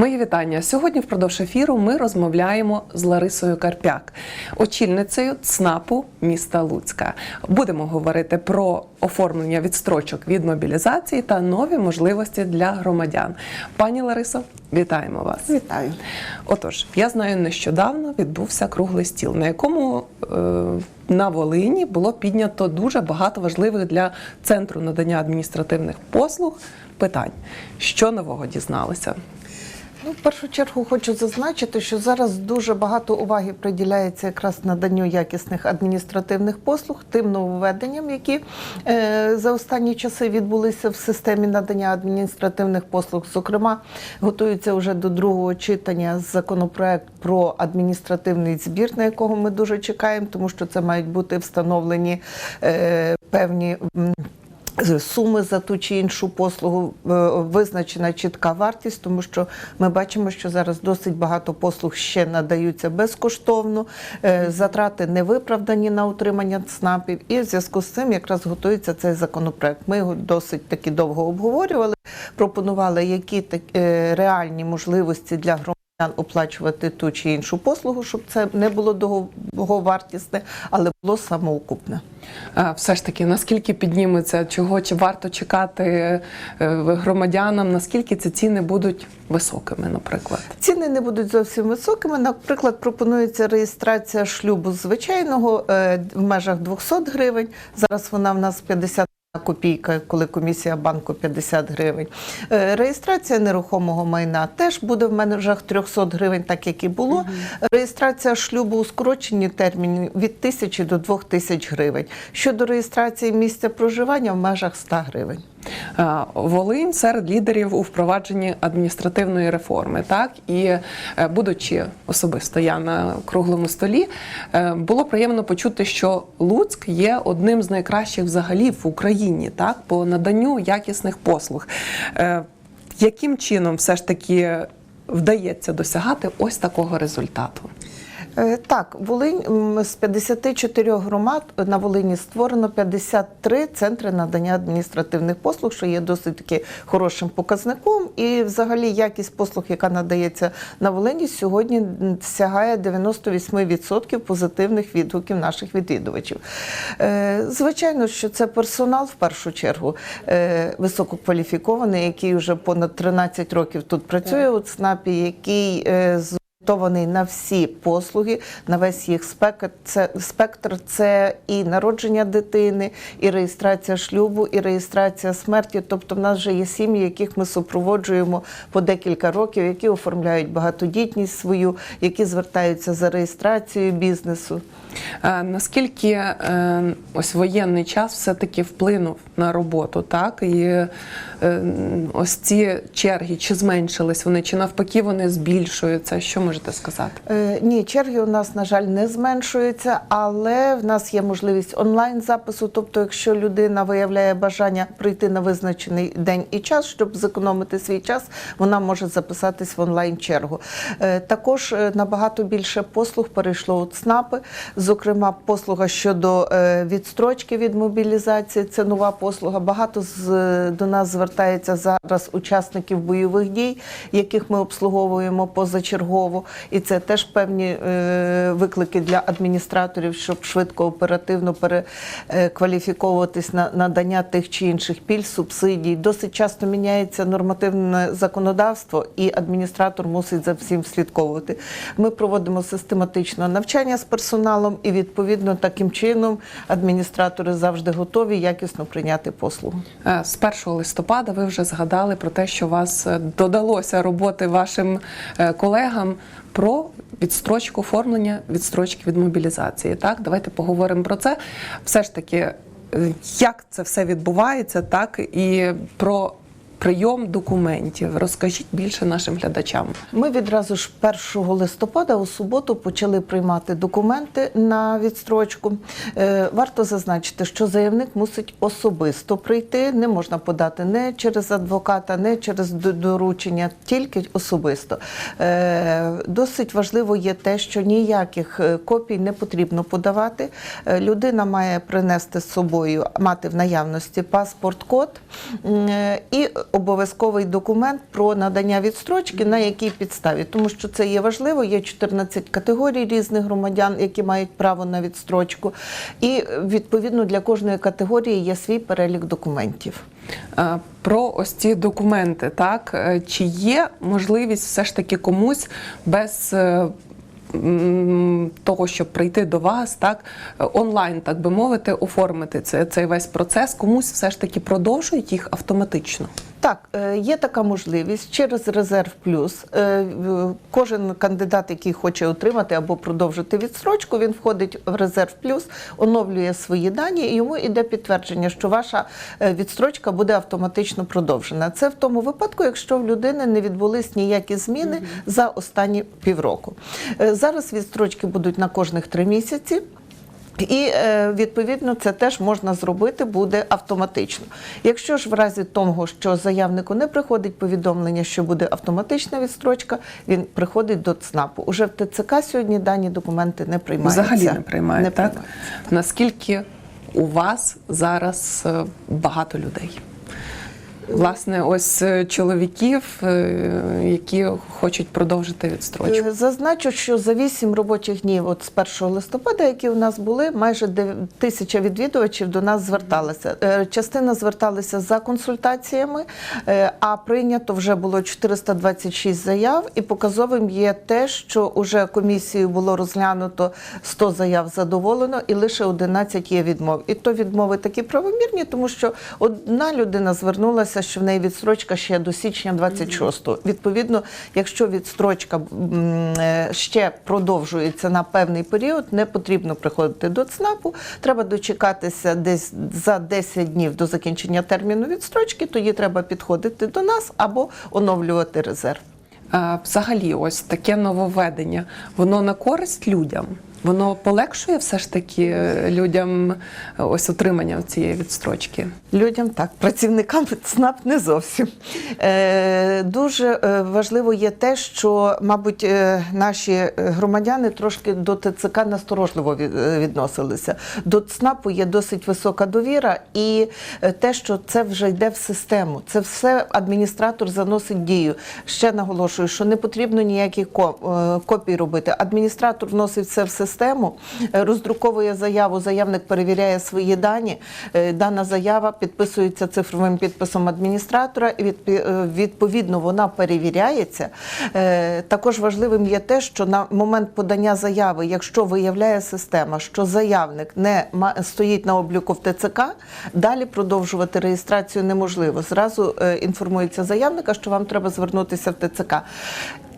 Мої вітання. Сьогодні впродовж ефіру ми розмовляємо з Ларисою Карпяк, очільницею ЦНАПу міста Луцька. Будемо говорити про оформлення відстрочок від мобілізації та нові можливості для громадян. Пані Ларисо, вітаємо вас. Вітаю. Отож, я знаю, нещодавно відбувся круглий стіл, на якому е, на Волині було піднято дуже багато важливих для центру надання адміністративних послуг питань. Що нового дізналися? Ну, в першу чергу хочу зазначити, що зараз дуже багато уваги приділяється якраз наданню якісних адміністративних послуг, тим нововведенням, які е, за останні часи відбулися в системі надання адміністративних послуг. Зокрема, готується вже до другого читання законопроект про адміністративний збір, на якого ми дуже чекаємо, тому що це мають бути встановлені е, певні. Суми за ту чи іншу послугу е, визначена чітка вартість, тому що ми бачимо, що зараз досить багато послуг ще надаються безкоштовно, е, затрати не виправдані на утримання ЦНАПів, і в зв'язку з цим якраз готується цей законопроект. Ми його досить таки довго обговорювали, пропонували, які так- е, реальні можливості для громадян оплачувати ту чи іншу послугу, щоб це не було дороговартісне, але було самоокупне. А, Все ж таки, наскільки підніметься, чого чи варто чекати е, громадянам, наскільки ці ціни будуть високими, наприклад? Ціни не будуть зовсім високими. Наприклад, пропонується реєстрація шлюбу звичайного е, в межах 200 гривень. Зараз вона в нас 50 копійка, коли комісія банку 50 гривень. Е, Реєстрація нерухомого майна теж буде в межах 300 гривень, так як і було. Реєстрація шлюбу у скороченні терміні від 1000 до 2000 гривень. Щодо реєстрації місця проживання в межах 100 гривень. А, Волинь серед лідерів у впровадженні адміністративної реформи, так і е, будучи особисто я на круглому столі, е, було приємно почути, що Луцьк є одним з найкращих взагалі в Україні, так по наданню якісних послуг. Е, Яким чином все ж таки вдається досягати ось такого результату? Е, Так, Волинь з 54 громад на Волині створено 53 центри надання адміністративних послуг, що є досить таки хорошим показником. І взагалі якість послуг, яка надається на Волині, сьогодні сягає 98% позитивних відгуків наших відвідувачів. Е, Звичайно, що це персонал в першу чергу е, висококваліфікований, який вже понад 13 років тут працює у ЦНАПі, який е, з орієнтований на всі послуги, на весь їх спектр. Спектр це і народження дитини, і реєстрація шлюбу, і реєстрація смерті. Тобто, в нас вже є сім'ї, яких ми супроводжуємо по декілька років, які оформляють багатодітність свою, які звертаються за реєстрацією бізнесу. Е, Наскільки е, ось воєнний час все-таки вплинув на роботу, так? І е, ось ці черги чи зменшились вони, чи навпаки вони збільшуються? Що можете сказати? Ні, черги у нас, на жаль, не зменшуються, але в нас є можливість онлайн запису. Тобто, якщо людина виявляє бажання прийти на визначений день і час, щоб зекономити свій час, вона може записатись в онлайн чергу. Е, Також набагато більше послуг перейшло у ЦНАПи. Зокрема, послуга щодо е, відстрочки від мобілізації. Це нова послуга. Багато з до нас звертається зараз учасників бойових дій, яких ми обслуговуємо позачергово. І це теж певні е, виклики для адміністраторів, щоб швидко оперативно перекваліфіковуватись на надання тих чи інших пільг, субсидій. Досить часто міняється нормативне законодавство, і адміністратор мусить за всім слідковувати. Ми проводимо систематично навчання з персоналом, і відповідно таким чином адміністратори завжди готові якісно прийняти послугу. Е, З 1 листопада ви вже згадали про те, що вас е, додалося роботи вашим е, колегам про відстрочку оформлення відстрочки від мобілізації. Так, давайте поговоримо про це. Все ж таки, як це все відбувається, так і про прийом документів. Розкажіть більше нашим глядачам. Ми відразу ж 1 листопада у суботу почали приймати документи на відстрочку. Е, Варто зазначити, що заявник мусить особисто прийти, не можна подати не через адвоката, не через доручення, тільки особисто. Е, Досить важливо є те, що ніяких е, копій не потрібно подавати. Людина має принести з собою, мати в наявності паспорт-код і обов'язковий документ про надання відстрочки, на якій підставі, тому що це є важливо. Є 14 категорій різних громадян, які мають право на відстрочку, і е, відповідно для кожної категорії є свій перелік документів. Е, Про ось ці документи, так Е, чи є можливість все ж таки комусь без того, щоб прийти до вас, так онлайн, так би мовити, оформити це, цей весь процес, комусь все ж таки продовжують їх автоматично. Так, е, є така можливість через резерв плюс. е, Кожен кандидат, який хоче отримати або продовжити відстрочку, він входить в резерв плюс, оновлює свої дані, і йому йде підтвердження, що ваша е, відстрочка буде автоматично продовжена. Це в тому випадку, якщо в людини не відбулись ніякі зміни за останні півроку. Зараз відстрочки будуть на кожних три місяці. І е, відповідно це теж можна зробити буде автоматично. Якщо ж в разі того, що заявнику не приходить повідомлення, що буде автоматична відстрочка, він приходить до ЦНАПу. Уже в ТЦК сьогодні дані документи не приймаються. Взагалі не приймає. Не так? приймаються. Наскільки у вас зараз е, багато людей? Власне, ось е, чоловіків, е, які хочуть продовжити відстрочку. Е, Зазначу, що за 8 робочих днів, от з 1 листопада, які у нас були, майже тисяча відвідувачів до нас зверталися. Е, Частина зверталися за консультаціями, а прийнято вже було 426 заяв. І показовим є те, що уже комісією було розглянуто 100 заяв задоволено, і лише 11 є відмов. І то відмови такі правомірні, тому що одна людина звернулася, що в неї відстрочка ще до січня 26-го. Відповідно, якщо відстрочка е, ще продовжується на певний період, не потрібно приходити до ЦНАПу. Треба дочекатися десь за 10 днів до закінчення терміну відстрочки. Тоді треба підходити до нас або оновлювати резерв. Взагалі, ось таке нововведення, воно на користь людям. Воно полегшує все ж таки е, людям е, ось отримання цієї відстрочки. Людям так, працівникам ЦНАП не зовсім. Е, дуже е, важливо є те, що, мабуть, наші громадяни трошки до ТЦК насторожливо відносилися. До ЦНАПу є досить висока довіра, і те, що це вже йде в систему, це все адміністратор заносить дію. Ще наголошую, що не потрібно ніяких ко- копій робити. Адміністратор вносить це в систему, е, роздруковує заяву, заявник перевіряє свої дані. Е, Дана заява підписується цифровим підписом адміністратора, і е, відповідно вона перевіряється. Також важливим є те, що на момент подання заяви, якщо виявляє система, що заявник не стоїть на обліку в ТЦК, далі продовжувати реєстрацію неможливо. Зразу інформується заявника, що вам треба звернутися в ТЦК.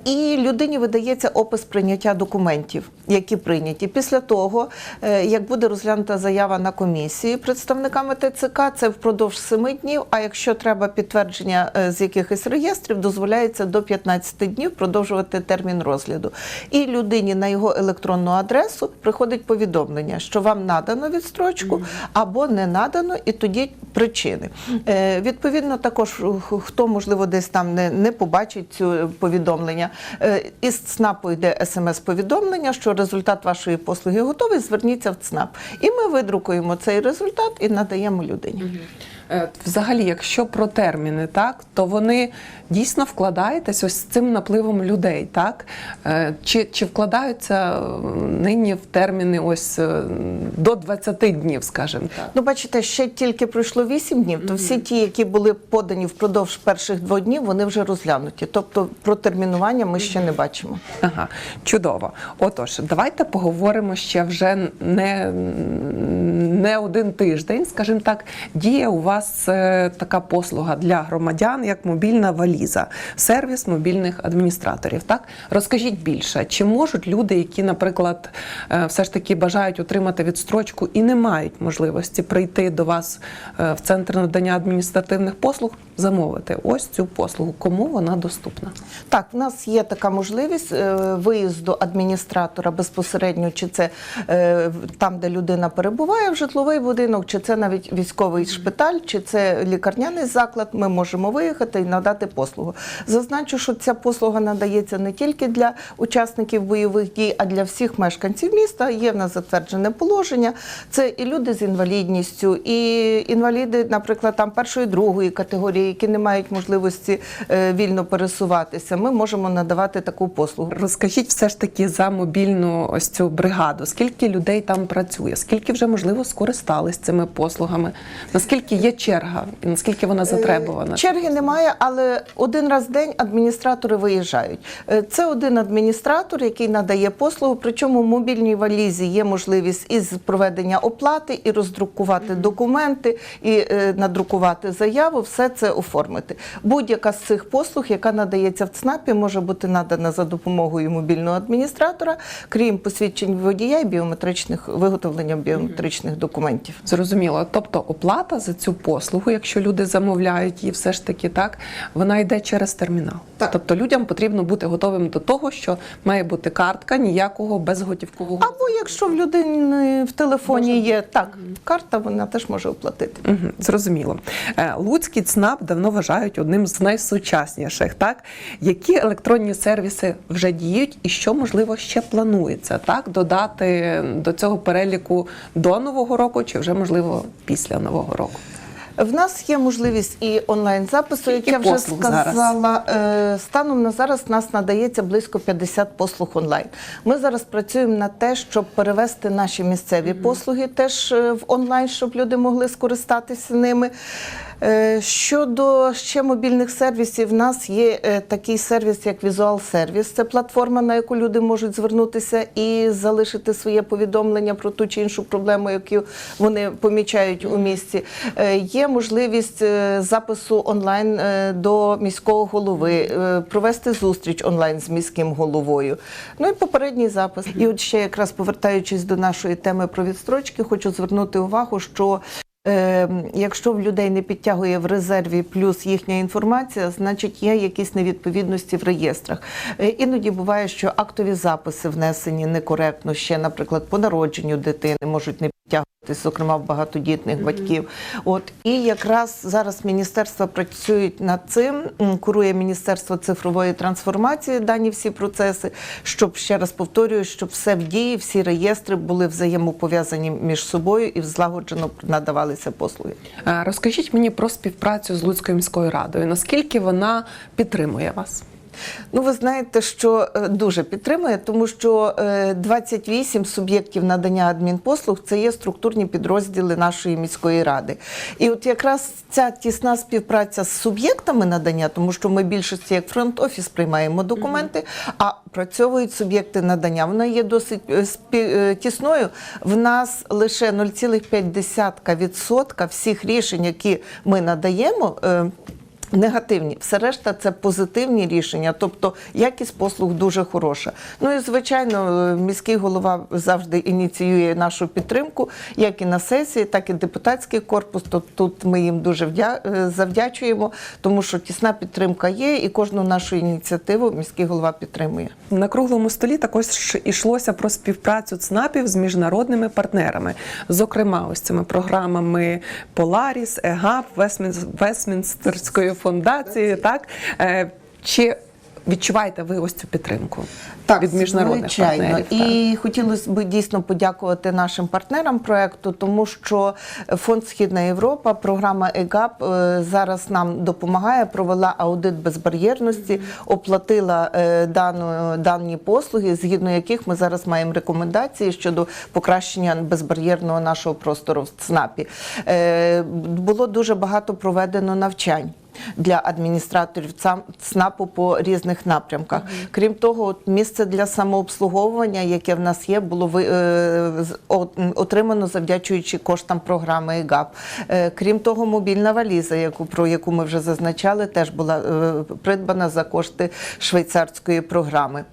І людині видається опис прийняття документів, які прийняті. Після того, е, як буде розглянута заява на комісії представниками ТЦК, це впродовж 7 днів. А якщо треба підтвердження е, з якихось реєстрів, дозволяється до 15 днів продовжувати термін розгляду. І людині на його електронну адресу приходить повідомлення, що вам надано відстрочку або не надано, і тоді причини. Е, Відповідно, також хто можливо десь там не, не побачить цю повідомлення. е, Із ЦНАПу йде смс-повідомлення, що результат вашої послуги готовий. Зверніться в ЦНАП. І ми видрукуємо цей результат і надаємо людині. Е, Взагалі, якщо про терміни, так то вони дійсно вкладаєтесь ось з цим напливом людей, так Е, чи, чи вкладаються е, нині в терміни ось до 20 днів, скажімо так. Ну, бачите, ще тільки пройшло 8 днів, то всі ті, які були подані впродовж перших двох днів, вони вже розглянуті. Тобто про термінування ми ще не бачимо. Ага, чудово. Отож, давайте поговоримо ще вже не, не один тиждень, скажімо так, діє у вас е, така послуга для громадян, як мобільна валіза, сервіс мобільних адміністраторів. Так розкажіть більше, чи можуть люди, які, наприклад, е, все ж таки бажають отримати відстрочку і не мають можливості прийти до вас е, в центр надання адміністративних послуг, замовити ось цю послугу, кому вона доступна? Так, в нас є така можливість е, виїзду адміністратора безпосередньо, чи це там, де людина перебуває в житловий будинок, чи це навіть військовий шпиталь, чи це лікарняний заклад. Ми можемо виїхати і надати послугу. Зазначу, що ця послуга надається не тільки для учасників бойових дій, а для всіх мешканців міста. Є в нас затверджене положення. Це і люди з інвалідністю, і інваліди наприклад, там першої другої категорії, які не мають можливості е, вільно пересуватися, ми можемо надавати таку послугу. Розкажіть все ж таки за мобільну ось цю бригаду. Скільки людей там працює? Скільки вже можливо скористались цими послугами? Наскільки є черга і наскільки вона затребувана? Черги немає, але один раз в день адміністратори виїжджають. Е, Це один адміністратор, який надає послугу. Причому в мобільній валізі є можливість із проведення оплати і роздрукувати документи, і е, надрукувати заяву. Все це оформити. Будь-яка з цих послуг, яка надається в ЦНАПі, може бути надана за допомогою мобільного адміністратора, крім посвідчень водія і біометричних виготовлення біометричних документів. Зрозуміло. Тобто оплата за цю послугу, якщо люди замовляють її, все ж таки так, вона йде через термінал. Так. Тобто людям потрібно бути готовим до того, що має бути картка ніякого безготівкового. Або якщо в людини в телефоні є так, карта, вона теж може оплатити. Угу, зрозуміло. Е, Луцький ЦНАП давно вважають одним з найсучасніших. Так які електронні сервіси вже діють, і що можливо ще планується так додати до цього переліку до нового року, чи вже можливо після нового року? В нас є можливість і онлайн запису, як я вже сказала. зараз? Е, Станом на зараз нас надається близько 50 послуг онлайн. Ми зараз працюємо на те, щоб перевести наші місцеві послуги теж е, в онлайн, щоб люди могли скористатися ними. Е, Щодо ще мобільних сервісів, в нас є е, такий сервіс, як Visual Service. Це платформа, на яку люди можуть звернутися і залишити своє повідомлення про ту чи іншу проблему, яку вони помічають у місті. Е, Є можливість запису онлайн до міського голови, провести зустріч онлайн з міським головою. Ну і попередній запис. І от ще якраз повертаючись до нашої теми про відстрочки, хочу звернути увагу, що якщо в людей не підтягує в резерві плюс їхня інформація, значить є якісь невідповідності в реєстрах. Е, іноді буває, що актові записи внесені некоректно ще, наприклад, по народженню дитини можуть не підтягуватись, зокрема в багатодітних батьків. От і якраз зараз міністерства працюють над цим. Курує міністерство цифрової трансформації дані всі процеси, щоб ще раз повторюю, щоб все в дії, всі реєстри були взаємопов'язані між собою і злагоджено надавалися послуги. Е, Розкажіть мені про співпрацю з Луцькою міською радою. Наскільки вона підтримує вас? Ну, ви знаєте, що е, дуже підтримує, тому що е, 28 суб'єктів надання адмінпослуг це є структурні підрозділи нашої міської ради. І от якраз ця тісна співпраця з суб'єктами надання, тому що ми більшості як фронт-офіс приймаємо документи, а працьовують суб'єкти надання. Вона є досить е, е, тісною. В нас лише 0,5% всіх рішень, які ми надаємо. Негативні, все решта це позитивні рішення, тобто якість послуг дуже хороша. Ну і звичайно, е, міський голова завжди ініціює нашу підтримку, як і на сесії, так і депутатський корпус. То тут ми їм дуже е, завдячуємо, тому що тісна підтримка є, і кожну нашу ініціативу міський голова підтримує. На круглому столі також йшлося про співпрацю ЦНАПів з міжнародними партнерами, зокрема, ось цими програмами EGAP, Вестмінс- Вестмінстерської фундації. Так Е, чи відчуваєте ви ось цю підтримку від міжнародних звичайно. партнерів? так? І хотілося б дійсно подякувати нашим партнерам проекту, тому що фонд Східна Європа, програма ЕГАП е, зараз нам допомагає, провела аудит безбар'єрності, оплатила е, дану, дані послуги, згідно яких ми зараз маємо рекомендації щодо покращення безбар'єрного нашого простору в ЦНАПі. Було дуже багато проведено навчань для адміністраторів ЦНАПу по різних напрямках. Крім того, от місце для самообслуговування, яке в нас є, було ви- е, отримано завдячуючи коштам програми ЕГАП. Е, Крім того, мобільна валіза, яку про яку ми вже зазначали, теж була е, придбана за кошти швейцарської програми.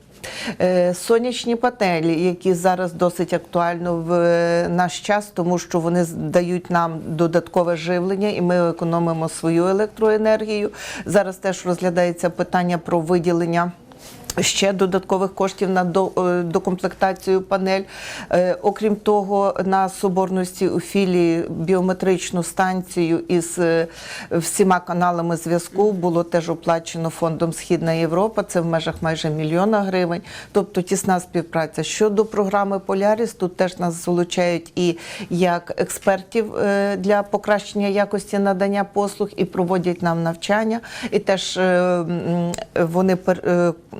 Е, Сонячні панелі, які зараз досить актуально в е, наш час, тому що вони дають нам додаткове живлення, і ми економимо свою електроенергію. Зараз теж розглядається питання про виділення. Ще додаткових коштів на е, докомплектацію панель. Е, Окрім того, на соборності у філії біометричну станцію із е, всіма каналами зв'язку було теж оплачено фондом Східна Європа. Це в межах майже мільйона гривень. Тобто тісна співпраця. Щодо програми Поляріс, тут теж нас залучають і як експертів для покращення якості надання послуг, і проводять нам навчання. І теж вони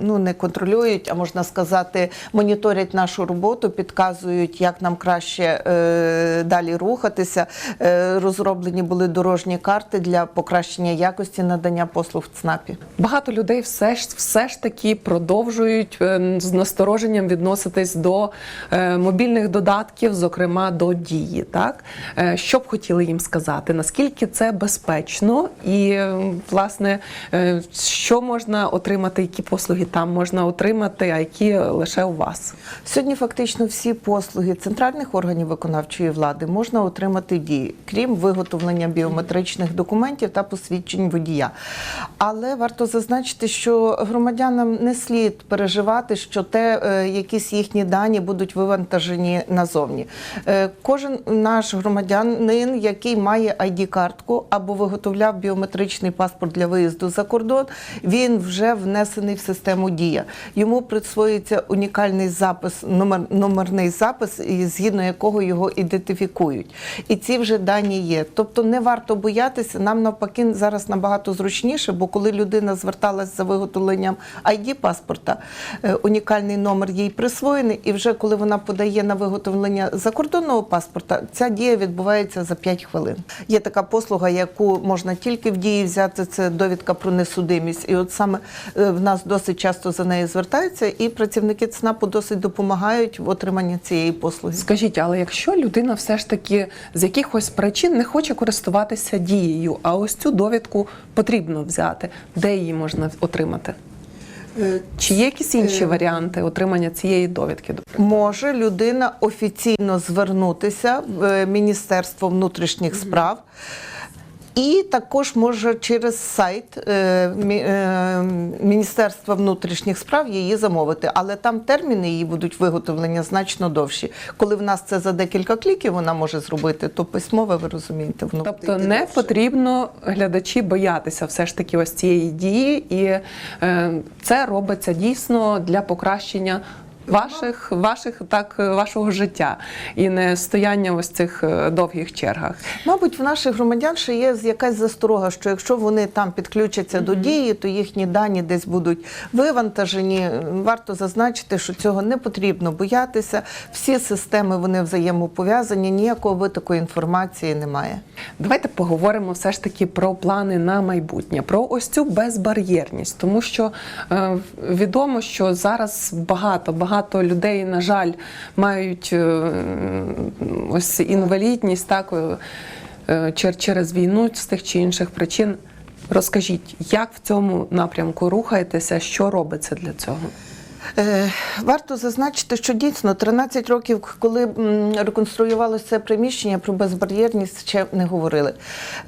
ну не контролюють, а можна сказати, моніторять нашу роботу, підказують, як нам краще е, далі рухатися. Е, розроблені були дорожні карти для покращення якості надання послуг в ЦНАПі. Багато людей все ж все ж таки продовжують е, з настороженням відноситись до е, мобільних додатків, зокрема до дії. Так Е, що б хотіли їм сказати? Наскільки це безпечно, і е, власне е, що можна отримати, які послуги там можна отримати, а які лише у вас? Сьогодні фактично всі послуги центральних органів виконавчої влади можна отримати дії, крім виготовлення біометричних документів та посвідчень водія. Але варто зазначити, що громадянам не слід переживати, що те, е, якісь їхні дані будуть вивантажені назовні. Е, Кожен наш громадянин, який має ID-картку або виготовляв біометричний паспорт для виїзду за кордон, він вже внесений в систему дія. Йому присвоюється унікальний запис, номер, номерний запис, згідно якого його ідентифікують. І ці вже дані є. Тобто не варто боятися. Нам навпаки зараз набагато зручніше, бо коли людина зверталась за виготовленням ID паспорта, е, унікальний номер їй присвоєний, і вже коли вона подає на виготовлення закордонного паспорта, ця дія відбувається за 5 хвилин. Є така послуга, яку можна тільки в дії взяти. Це довідка про несудимість. І от саме е, в нас досить часто за нею звертаються, і працівники ЦНАПу досить допомагають в отриманні цієї послуги. Скажіть, але якщо людина все ж таки з якихось причин не хоче користуватися дією, а ось цю довідку потрібно взяти, де її можна отримати? Чи є якісь інші варіанти отримання цієї довідки? Може людина офіційно звернутися в е, Міністерство внутрішніх справ. І також може через сайт е, е, Міністерства внутрішніх справ її замовити, але там терміни її будуть виготовлення значно довші. Коли в нас це за декілька кліків вона може зробити, то письмове ви розумієте, воно Тобто не довше. потрібно глядачі боятися все ж таки ось цієї дії, і е, це робиться дійсно для покращення. Ваших, ваших так, вашого життя і не стояння ось цих е, довгих чергах. Мабуть, в наших громадян ще є якась засторога, що якщо вони там підключаться до дії, то їхні дані десь будуть вивантажені. Варто зазначити, що цього не потрібно боятися. Всі системи вони взаємопов'язані, ніякого витоку інформації немає. Давайте поговоримо все ж таки про плани на майбутнє, про ось цю безбар'єрність, тому що е, відомо, що зараз багато багато людей, на жаль, мають е, ось інвалідність, так е, е, чер- через війну з тих чи інших причин. Розкажіть, як в цьому напрямку рухаєтеся, що робиться для цього? Е, Варто зазначити, що дійсно 13 років, коли реконструювалося це приміщення, про безбар'єрність ще не говорили.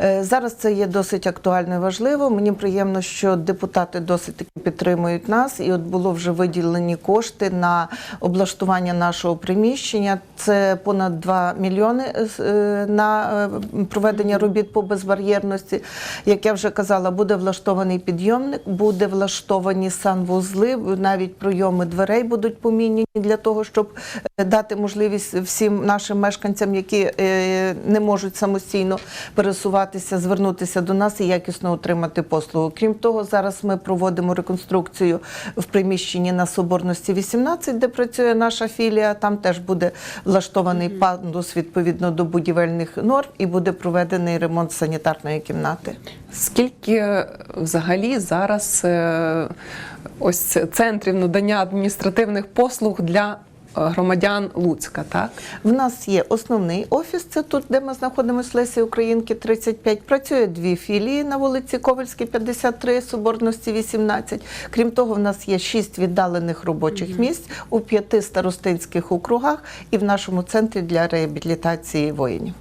Е, Зараз це є досить актуально і важливо. Мені приємно, що депутати досить таки підтримують нас, і от було вже виділені кошти на облаштування нашого приміщення. Це понад 2 мільйони е, на проведення робіт по безбар'єрності. Як я вже казала, буде влаштований підйомник, буде влаштовані санвузли, навіть прийоми дверей будуть поміняні для того, щоб е, дати можливість всім нашим мешканцям, які е, не можуть самостійно пересуватися, звернутися до нас і якісно отримати послугу. Крім того, зараз ми проводимо реконструкцію в приміщенні на Соборності 18, де працює наша філія. Там теж буде влаштований пандус відповідно до будівельних норм і буде проведений ремонт санітарної кімнати. Скільки взагалі зараз е, ось центрів надання адміністративних послуг для е, громадян Луцька, так? В нас є основний офіс, це тут, де ми знаходимося Лесі Українки 35. Працює дві філії на вулиці Ковальській, 53, Соборності 18. Крім того, в нас є шість віддалених робочих місць у п'яти старостинських округах і в нашому центрі для реабілітації воїнів.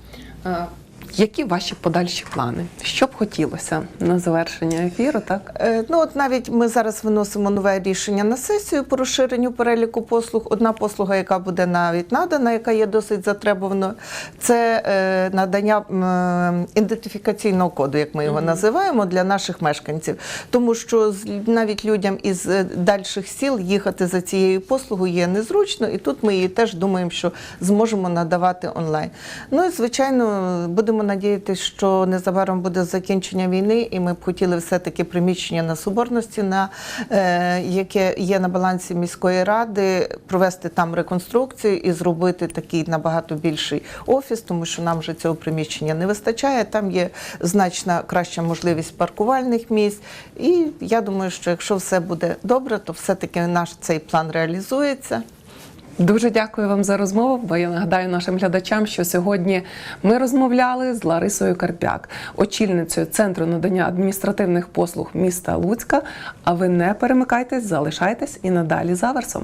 Е, Які ваші подальші плани? Що б хотілося на завершення ефіру? Так Е, Ну, от навіть ми зараз виносимо нове рішення на сесію по розширенню переліку послуг. Одна послуга, яка буде навіть надана, яка є досить затребуваною, це е, надання м, ідентифікаційного коду, як ми його називаємо, для наших мешканців. Тому що з- навіть людям із е, дальших сіл їхати за цією послугою є незручно, і тут ми її теж думаємо, що зможемо надавати онлайн. Ну і звичайно, будемо надіятися, що незабаром буде закінчення війни, і ми б хотіли все-таки приміщення на Соборності, на е, яке є на балансі міської ради, провести там реконструкцію і зробити такий набагато більший офіс, тому що нам вже цього приміщення не вистачає. Там є значна краща можливість паркувальних місць. І я думаю, що якщо все буде добре, то все-таки наш цей план реалізується. Дуже дякую вам за розмову. Бо я нагадаю нашим глядачам, що сьогодні ми розмовляли з Ларисою Карпяк, очільницею центру надання адміністративних послуг міста Луцька. А ви не перемикайтесь, залишайтесь і надалі за версом.